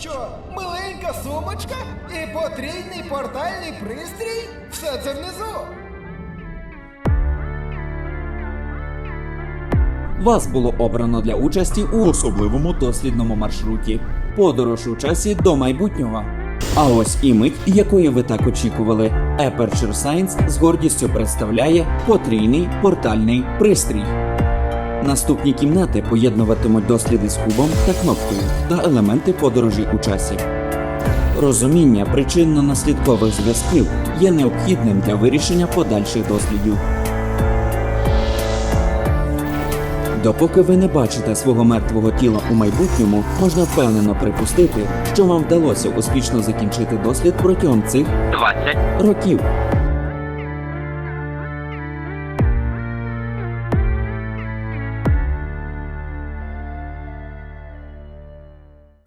що, миленька сумочка і потрійний портальний пристрій? Все це внизу. Вас було обрано для участі у особливому дослідному маршруті подорож у часі до майбутнього. А ось і мить, якої ви так очікували. Aperture Science з гордістю представляє потрійний портальний пристрій. Наступні кімнати поєднуватимуть досліди з кубом та кнопкою та елементи подорожі у часі. Розуміння причинно-наслідкових зв'язків є необхідним для вирішення подальших дослідів. Допоки ви не бачите свого мертвого тіла у майбутньому, можна впевнено припустити, що вам вдалося успішно закінчити дослід протягом цих 20, років.